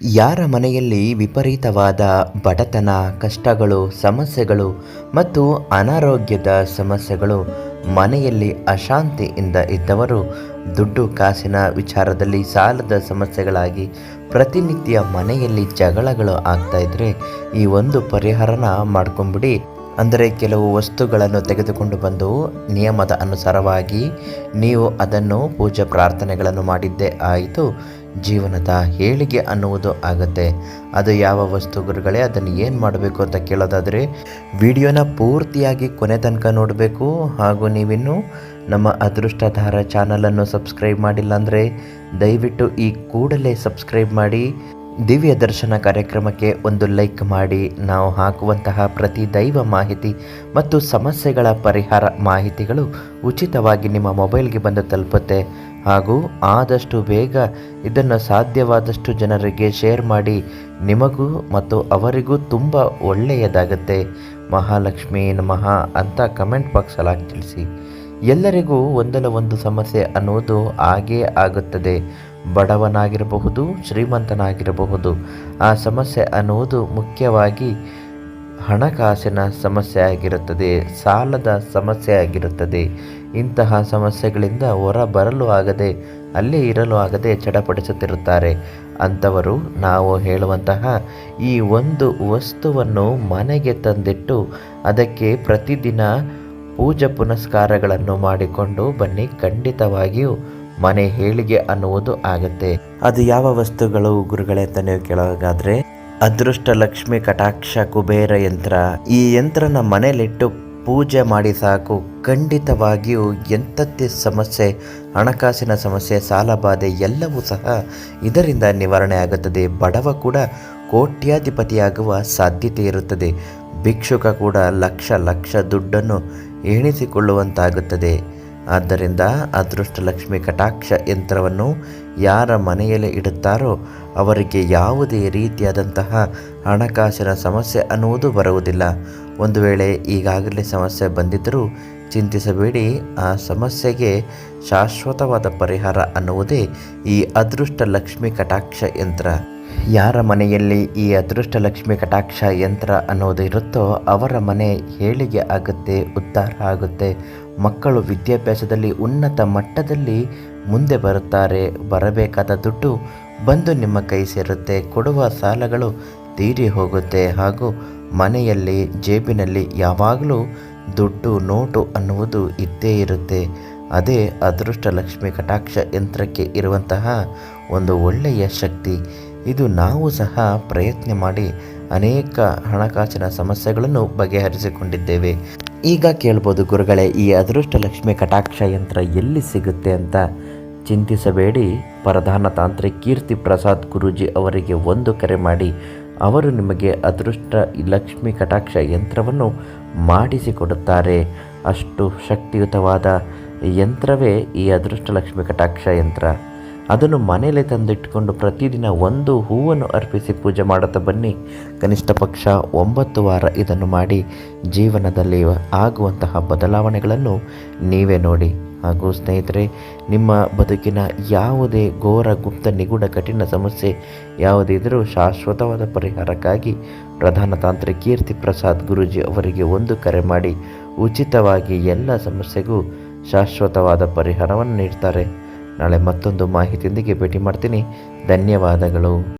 ಯಾರ ಮನೆಯಲ್ಲಿ ವಿಪರೀತವಾದ ಬಡತನ, ಕಷ್ಟಗಳು, ಸಮಸ್ಯೆಗಳು ಮತ್ತು ಅನಾರೋಗ್ಯದ ಸಮಸ್ಯೆಗಳು ಮನೆಯಲ್ಲಿ ಅಶಾಂತಿಯಿಂದ ಇದ್ದವರು ದುಡ್ಡು ಕಾಸಿನ ವಿಚಾರದಲ್ಲಿ ಸಾಲದ ಸಮಸ್ಯೆಗಳಾಗಿ ಪ್ರತಿನಿತ್ಯ ಮನೆಯಲ್ಲಿ ಜಗಳಗಳು ಆಗ್ತಾ ಇದ್ದರೆ ಈ ಒಂದು ಪರಿಹಾರನ ಮಾಡ್ಕೊಂಬಿಡಿ. ಅಂದರೆ ಕೆಲವು ವಸ್ತುಗಳನ್ನು ತೆಗೆದುಕೊಂಡು ಬಂದು ನಿಯಮದ ಅನುಸಾರವಾಗಿ ನೀವು ಅದನ್ನು ಪೂಜೆ ಪ್ರಾರ್ಥನೆಗಳನ್ನು ಮಾಡಿದ್ದೇ ಆಯಿತು. ಜೀವನದ ಹೇಳಿಗೆ ಅನ್ನುವುದು ಆಗುತ್ತೆ. ಅದು ಯಾವ ವಸ್ತುಗಳೇ ಅದನ್ನು ಏನು ಮಾಡಬೇಕು ಅಂತ ಕೇಳೋದಾದರೆ, ವಿಡಿಯೋನ ಪೂರ್ತಿಯಾಗಿ ಕೊನೆ ತನಕ ನೋಡಬೇಕು. ಹಾಗೂ ನೀವಿನ್ನು ನಮ್ಮ ಅದೃಷ್ಟಧಾರ ಚಾನಲನ್ನು ಸಬ್ಸ್ಕ್ರೈಬ್ ಮಾಡಿಲ್ಲ ಅಂದರೆ, ದಯವಿಟ್ಟು ಈ ಕೂಡಲೇ ಸಬ್ಸ್ಕ್ರೈಬ್ ಮಾಡಿ, ದಿವ್ಯ ದರ್ಶನ ಕಾರ್ಯಕ್ರಮಕ್ಕೆ ಒಂದು ಲೈಕ್ ಮಾಡಿ. ನಾವು ಹಾಕುವಂತಹ ಪ್ರತಿ ದೈವ ಮಾಹಿತಿ ಮತ್ತು ಸಮಸ್ಯೆಗಳ ಪರಿಹಾರ ಮಾಹಿತಿಗಳು ಉಚಿತವಾಗಿ ನಿಮ್ಮ ಮೊಬೈಲ್ಗೆ ಬಂದು ತಲುಪುತ್ತೆ. ಹಾಗೂ ಆದಷ್ಟು ಬೇಗ ಇದನ್ನು ಸಾಧ್ಯವಾದಷ್ಟು ಜನರಿಗೆ ಶೇರ್ ಮಾಡಿ ನಿಮಗೂ ಮತ್ತು ಅವರಿಗೂ ತುಂಬ ಒಳ್ಳೆಯದಾಗುತ್ತೆ. ಮಹಾಲಕ್ಷ್ಮಿ ನಮಃ ಅಂತ ಕಮೆಂಟ್ ಬಾಕ್ಸಲ್ಲಿ ತಿಳಿಸಿ. ಎಲ್ಲರಿಗೂ ಒಂದಲ್ಲ ಒಂದು ಸಮಸ್ಯೆ ಅನ್ನುವುದು ಹಾಗೇ ಆಗುತ್ತದೆ. ಬಡವನಾಗಿರಬಹುದು, ಶ್ರೀಮಂತನಾಗಿರಬಹುದು. ಆ ಸಮಸ್ಯೆ ಅನ್ನುವುದು ಮುಖ್ಯವಾಗಿ ಹಣಕಾಸಿನ ಸಮಸ್ಯೆ ಆಗಿರುತ್ತದೆ ಸಾಲದ ಸಮಸ್ಯೆ ಆಗಿರುತ್ತದೆ ಇಂತಹ ಸಮಸ್ಯೆಗಳಿಂದ ಹೊರ ಬರಲು ಆಗದೆ, ಅಲ್ಲೇ ಇರಲು ಆಗದೆ ಚಡಪಡಿಸುತ್ತಿರುತ್ತಾರೆ. ಅಂಥವರು ನಾವು ಹೇಳುವಂತಹ ಈ ಒಂದು ವಸ್ತುವನ್ನು ಮನೆಗೆ ತಂದಿಟ್ಟು ಅದಕ್ಕೆ ಪ್ರತಿದಿನ ಪೂಜೆ ಪುನಸ್ಕಾರಗಳನ್ನು ಮಾಡಿಕೊಂಡು ಬನ್ನಿ. ಖಂಡಿತವಾಗಿಯೂ ಮನೆ ಹೇಳಿಗೆ ಅನ್ನುವುದು ಆಗುತ್ತೆ. ಅದು ಯಾವ ವಸ್ತುಗಳು ಗುರುಗಳೇ ಅಂತ ನೀವು ಕೇಳೋದಾದ್ರೆ ಅದೃಷ್ಟ ಲಕ್ಷ್ಮಿ ಕಟಾಕ್ಷ ಕುಬೇರ ಯಂತ್ರ. ಈ ಯಂತ್ರನ ಮನೆಯಲ್ಲಿಟ್ಟು ಪೂಜೆ ಮಾಡಿ ಸಾಕು. ಖಂಡಿತವಾಗಿಯೂ ಎಂಥದ್ದೇ ಸಮಸ್ಯೆ, ಹಣಕಾಸಿನ ಸಮಸ್ಯೆ ಸಾಲಬಾಧೆ ಎಲ್ಲವೂ ಸಹ ಇದರಿಂದ ನಿವಾರಣೆ ಆಗುತ್ತದೆ. ಬಡವ ಕೂಡ ಕೋಟ್ಯಾಧಿಪತಿಯಾಗುವ ಸಾಧ್ಯತೆ ಇರುತ್ತದೆ. ಭಿಕ್ಷುಕ ಕೂಡ ಲಕ್ಷ ಲಕ್ಷ ದುಡ್ಡನ್ನು ಎಣಿಸಿಕೊಳ್ಳುವಂತಾಗುತ್ತದೆ. ಆದ್ದರಿಂದ ಅದೃಷ್ಟ ಲಕ್ಷ್ಮಿ ಕಟಾಕ್ಷ ಯಂತ್ರವನ್ನು ಯಾರ ಮನೆಯಲ್ಲಿ ಇಡುತ್ತಾರೋ ಅವರಿಗೆ ಯಾವುದೇ ರೀತಿಯಾದಂತಹ ಹಣಕಾಸಿನ ಸಮಸ್ಯೆ ಅನ್ನುವುದು ಬರುವುದಿಲ್ಲ. ಒಂದು ವೇಳೆ ಈಗಾಗಲೇ ಸಮಸ್ಯೆ ಬಂದಿದ್ದರೂ ಚಿಂತಿಸಬೇಡಿ, ಆ ಸಮಸ್ಯೆಗೆ ಶಾಶ್ವತವಾದ ಪರಿಹಾರ ಅನ್ನುವುದೇ ಈ ಅದೃಷ್ಟ ಲಕ್ಷ್ಮಿ ಕಟಾಕ್ಷ ಯಂತ್ರ. ಯಾರ ಮನೆಯಲ್ಲಿ ಈ ಅದೃಷ್ಟ ಲಕ್ಷ್ಮಿ ಕಟಾಕ್ಷ ಯಂತ್ರ ಅನ್ನೋದು ಇರುತ್ತೋ ಅವರ ಮನೆ ಏಳಿಗೆ ಆಗುತ್ತೆ, ಉದ್ಧಾರ ಆಗುತ್ತೆ. ಮಕ್ಕಳು ವಿದ್ಯಾಭ್ಯಾಸದಲ್ಲಿ ಉನ್ನತ ಮಟ್ಟದಲ್ಲಿ ಮುಂದೆ ಬರುತ್ತಾರೆ. ಬರಬೇಕಾದ ದುಡ್ಡು ಬಂದು ನಿಮ್ಮ ಕೈ ಸೇರುತ್ತೆ. ಕೊಡುವ ಸಾಲಗಳು ತೀರಿ ಹೋಗುತ್ತೆ. ಹಾಗೂ ಮನೆಯಲ್ಲಿ, ಜೇಬಿನಲ್ಲಿ ಯಾವಾಗಲೂ ದುಡ್ಡು, ನೋಟು ಅನ್ನುವುದು ಇದ್ದೇ ಇರುತ್ತೆ. ಅದೇ ಅದೃಷ್ಟ ಲಕ್ಷ್ಮಿ ಕಟಾಕ್ಷ ಯಂತ್ರಕ್ಕೆ ಇರುವಂತಹ ಒಂದು ಒಳ್ಳೆಯ ಶಕ್ತಿ. ಇದು ನಾವು ಸಹ ಪ್ರಯತ್ನ ಮಾಡಿ ಅನೇಕ ಹಣಕಾಸಿನ ಸಮಸ್ಯೆಗಳನ್ನು ಬಗೆಹರಿಸಿಕೊಂಡಿದ್ದೇವೆ. ಈಗ ಕೇಳ್ಬೋದು ಗುರುಗಳೇ, ಈ ಅದೃಷ್ಟ ಲಕ್ಷ್ಮಿ ಕಟಾಕ್ಷ ಯಂತ್ರ ಎಲ್ಲಿ ಸಿಗುತ್ತೆ ಅಂತ ಚಿಂತಿಸಬೇಡಿ. ಪ್ರಧಾನ ತಾಂತ್ರಿಕ ಕೀರ್ತಿ ಪ್ರಸಾದ್ ಗುರೂಜಿ ಅವರಿಗೆ ಒಂದು ಕರೆ ಮಾಡಿ, ಅವರು ನಿಮಗೆ ಅದೃಷ್ಟ ಲಕ್ಷ್ಮಿ ಕಟಾಕ್ಷ ಯಂತ್ರವನ್ನು ಮಾಡಿಸಿಕೊಡುತ್ತಾರೆ. ಅಷ್ಟು ಶಕ್ತಿಯುತವಾದ ಯಂತ್ರವೇ ಈ ಅದೃಷ್ಟ ಲಕ್ಷ್ಮಿ ಕಟಾಕ್ಷ ಯಂತ್ರ. ಅದನ್ನು ಮನೆಯಲ್ಲೇ ತಂದಿಟ್ಟುಕೊಂಡು ಪ್ರತಿದಿನ ಒಂದು ಹೂವನ್ನು ಅರ್ಪಿಸಿ ಪೂಜೆ ಮಾಡುತ್ತಾ ಬನ್ನಿ. ಕನಿಷ್ಠ ಪಕ್ಷ ಒಂಬತ್ತು ವಾರ ಇದನ್ನು ಮಾಡಿ ಜೀವನದಲ್ಲಿ ಆಗುವಂತಹ ಬದಲಾವಣೆಗಳನ್ನು ನೀವೇ ನೋಡಿ. ಹಾಗೂ ಸ್ನೇಹಿತರೆ, ನಿಮ್ಮ ಬದುಕಿನ ಯಾವುದೇ ಘೋರ ಗುಪ್ತ ನಿಗೂಢ ಕಠಿಣ ಸಮಸ್ಯೆ ಯಾವುದೇ ಇದ್ದರೂ ಶಾಶ್ವತವಾದ ಪರಿಹಾರಕ್ಕಾಗಿ ಪ್ರಧಾನ ತಾಂತ್ರಿಕ ಕೀರ್ತಿ ಪ್ರಸಾದ್ ಗುರೂಜಿ ಅವರಿಗೆ ಒಂದು ಕರೆ ಮಾಡಿ, ಉಚಿತವಾಗಿ ಎಲ್ಲ ಸಮಸ್ಯೆಗೂ ಶಾಶ್ವತವಾದ ಪರಿಹಾರವನ್ನು ನೀಡ್ತಾರೆ. ನಾಳೆ ಮತ್ತೊಂದು ಮಾಹಿತಿಯೊಂದಿಗೆ ಭೇಟಿ ಮಾಡ್ತೀನಿ. ಧನ್ಯವಾದಗಳು.